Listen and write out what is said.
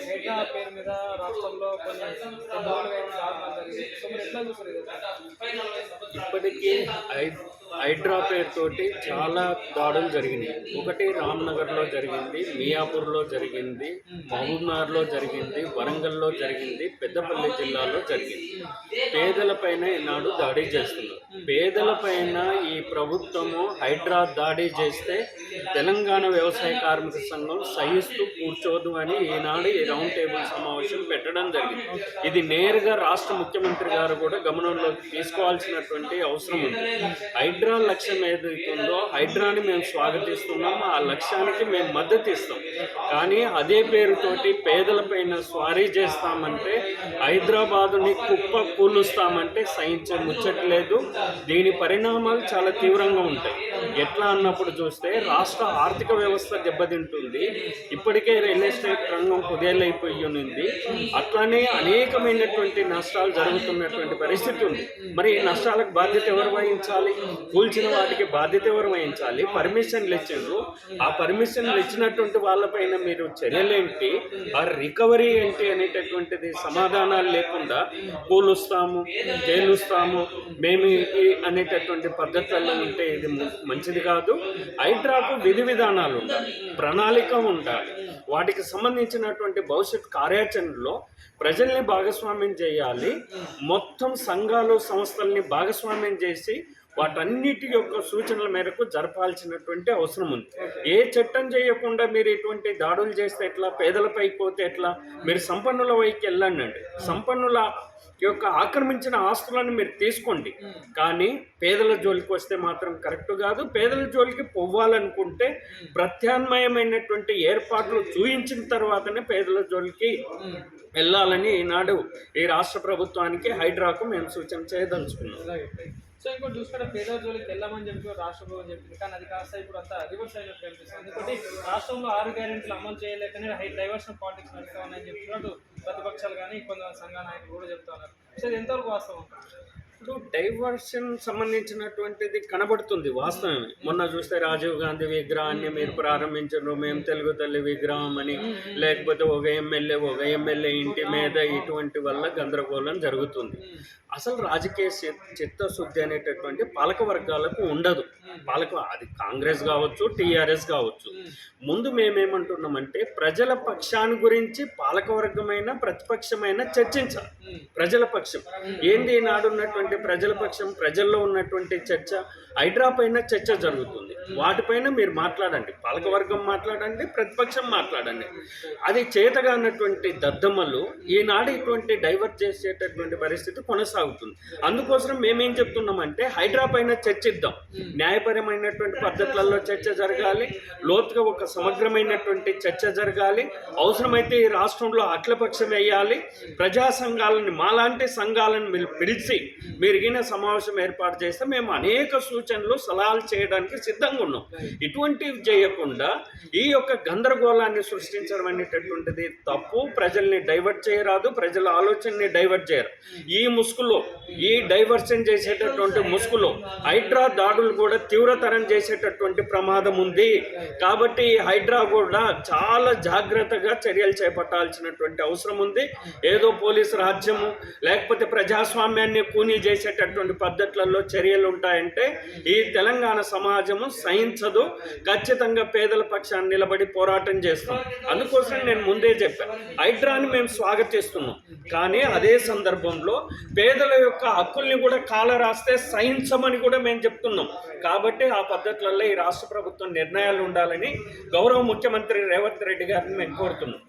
మేఘా పేరు మీద రాష్ట్రంలో కొన్ని ఇప్పటికీ హైడ్రా పేరుతోటి చాలా దాడులు జరిగినాయి. ఒకటి రామ్నగర్లో జరిగింది మియాపూర్లో జరిగింది మహబూబ్నగర్లో జరిగింది వరంగల్లో జరిగింది పెద్దపల్లి జిల్లాలో జరిగింది. పేదలపైన ఈనాడు దాడి చేస్తున్నారు. పేదలపైన ఈ ప్రభుత్వము హైడ్రా దాడి చేస్తే తెలంగాణ వ్యవసాయ కార్మిక సంఘం సహిస్తూ కూర్చోదు అని ఈనాడు ఈ రౌండ్ టేబుల్ సమావేశం పెట్టడం జరిగింది. ఇది నేరుగా రాష్ట్ర ముఖ్యమంత్రి గారు కూడా గమనంలోకి తీసుకోవాల్సినటువంటి అవసరం ఉంది. హైడ్రా లక్ష్యం ఏదైతుందో హైడ్రాని మేము స్వాగతిస్తున్నాం ఆ లక్ష్యానికి మేము మద్దతు ఇస్తాం. కానీ అదే పేరుతోటి పేదలపైన స్వారీ చేస్తామంటే హైదరాబాదుని కుప్ప కూలుస్తామంటే సహించే ముచ్చట్లేదు. దీని పరిణామాలు చాలా తీవ్రంగా ఉంటాయి. ఎట్లా అన్నప్పుడు చూస్తే రాష్ట్ర ఆర్థిక వ్యవస్థ దెబ్బతింటుంది. ఇప్పటికే రియల్ ఎస్టేట్ రంగం కుదేలైపోయి ఉంది. అట్లానే అనేకమైనటువంటి నష్టాలు జరుగుతున్నటువంటి పరిస్థితి ఉంది. మరి ఈ నష్టాలకు బాధ్యత ఎవరు వహించాలి? కూల్చిన వాటికి బాధ్యత ఎవరు వహించాలి? పర్మిషన్లు ఇచ్చిండ్రు ఆ పర్మిషన్లు ఇచ్చినటువంటి వాళ్ళపైన మీరు చర్యలేంటి ఆ రికవరీ ఏంటి అనేటటువంటిది సమాధానాలు లేకుండా కూలుస్తాము తేలుస్తాము మేము ఈ అనేటటువంటి పద్ధతుల్లో ఉంటే ఇది మంచిది కాదు. హైడ్రాకు విధి విధానాలు ఉండాలి. ప్రణాళిక ఉండాలి. వాటికి సంబంధించినటువంటి భవిష్యత్ కార్యాచరణలో ప్రజల్ని భాగస్వామ్యం చేయాలి. మొత్తం సంఘాలు సంస్థల్ని భాగస్వామ్యం చేసి వాటన్నిటి యొక్క సూచనల మేరకు జరపాల్సినటువంటి అవసరం ఉంది. ఏ చట్టం చేయకుండా మీరు ఇటువంటి దాడులు చేస్తే ఎట్లా పేదలపై పోతే ఎట్లా మీరు సంపన్నుల వైపు వెళ్ళండి సంపన్నుల యొక్క ఆక్రమించిన ఆస్తులను మీరు తీసుకోండి. కానీ పేదల జోలికి వస్తే మాత్రం కరెక్ట్ కాదు. పేదల జోలికి పోవాలనుకుంటే ప్రత్యామ్నాయమైనటువంటి ఏర్పాట్లు చూయించిన తర్వాతనే పేదల జోలికి వెళ్ళాలని ఈనాడు ఈ రాష్ట్ర ప్రభుత్వానికి హైడ్రాకు మేము సూచన చేయదలుచుకున్నాం. సో ఇంకోటి చూసుకుంటే పేదల జోలికి వెళ్ళామని చెప్పి రాష్ట్ర ప్రభుత్వం చెప్పింది. కానీ అది కాస్త ఇప్పుడు అంతా రివర్స్ అయినట్టు కనిపిస్తుంది. ఇంకోటి రాష్ట్రంలో ఆరు గ్యారెంటీలు అమలు చేయలేకనే హై డైవర్షన్ పాలిటిక్స్ నడుస్తా ఉన్నాయని చెప్తున్నట్టు ప్రతిపక్షాలు కానీ కొంతమంది సంఘ నాయకులు కూడా చెప్తా ఉన్నారు. సో ఇది ఎంతవరకు వాస్తవం? ఇప్పుడు డైవర్షన్ సంబంధించినటువంటిది కనబడుతుంది వాస్తవమే. మొన్న చూస్తే రాజీవ్ గాంధీ విగ్రహాన్ని మీరు ప్రారంభించారు మేము తెలుగు తల్లి విగ్రహం అని. లేకపోతే ఒక ఎమ్మెల్యే ఒక ఎమ్మెల్యే ఇంటి మీద ఇటువంటి వల్ల గందరగోళం జరుగుతుంది. అసలు రాజకీయ చిత్తశుద్ధి అనేటటువంటి పాలక వర్గాలకు ఉండదు. పాలక అది కాంగ్రెస్ కావచ్చు టీఆర్ఎస్ కావచ్చు. ముందు మేమేమంటున్నామంటే ప్రజల పక్షాన్ని గురించి పాలకవర్గమైన ప్రతిపక్షమైన చర్చించాలి. ప్రజల పక్షం. ఏంది ఈనాడు ఉన్నటువంటి ప్రజల పక్షం ప్రజల్లో ఉన్నటువంటి చర్చ? హైడ్రా పైన చర్చ జరుగుతుంది. వాటిపైన మీరు మాట్లాడండి. పాలకవర్గం మాట్లాడండి ప్రతిపక్షం మాట్లాడండి. అది చేతగా అన్నటువంటి దద్దమ్మలు ఈనాడు ఇటువంటి డైవర్ట్ చేసేటటువంటి పరిస్థితి కొనసాగుతుంది. అందుకోసం మేమేం చెప్తున్నామంటే హైడ్రా పైన చర్చిద్దాం. న్యాయపరమైనటువంటి పద్ధతులలో చర్చ జరగాలి. లోతుగా ఒక సమగ్రమైనటువంటి చర్చ జరగాలి. అవసరమైతే ఈ రాష్ట్రంలో అఖిలపక్షం వేయాలి. ప్రజా సంఘాలని మాలాంటి సంఘాలను మీరు పిలిచి మెరుగిన సమావేశం ఏర్పాటు చేస్తే మేము అనేక సూచనలు సలహాలు చేయడానికి సిద్ధంగా ఉన్నాం. ఇటువంటివి చేయకుండా ఈ యొక్క గందరగోళాన్ని సృష్టించడం అనేటటువంటిది తప్పు. ప్రజల్ని డైవర్ట్ చేయరాదు. ప్రజల ఆలోచనని డైవర్ట్ చేయరు. ఈ ముసుగులో ఈ డైవర్షన్ చేసేటటువంటి ముసుగులో హైడ్రా దాడులు కూడా తీవ్రతరం చేసేటటువంటి ప్రమాదం ఉంది. కాబట్టి ఈ హైడ్రా కూడా చాలా జాగ్రత్తగా చర్యలు చేపట్టాల్సినటువంటి అవసరం ఉంది. ఏదో పోలీసు రాజ్యము లేకపోతే ప్రజాస్వామ్యాన్ని కూనీ చేసేటటువంటి పద్ధతులలో చర్యలు ఉంటాయంటే ఈ తెలంగాణ సమాజము సహించదు. ఖచ్చితంగా పేదల పక్షాన్ని నిలబడి పోరాటం చేస్తాం. అందుకోసం నేను ముందే చెప్పాను హైడ్రాని మేము స్వాగతిస్తున్నాం. కానీ అదే సందర్భంలో పేదల యొక్క హక్కుల్ని కూడా కాల రాస్తే సహించమని కూడా మేము చెప్తున్నాం. కాబట్టి ఆ పద్ధతులలో ఈ రాష్ట్ర ప్రభుత్వం నిర్ణయాలు ఉండాలని గౌరవ ముఖ్యమంత్రి రేవంత్ రెడ్డి గారిని మేము కోరుతున్నాం.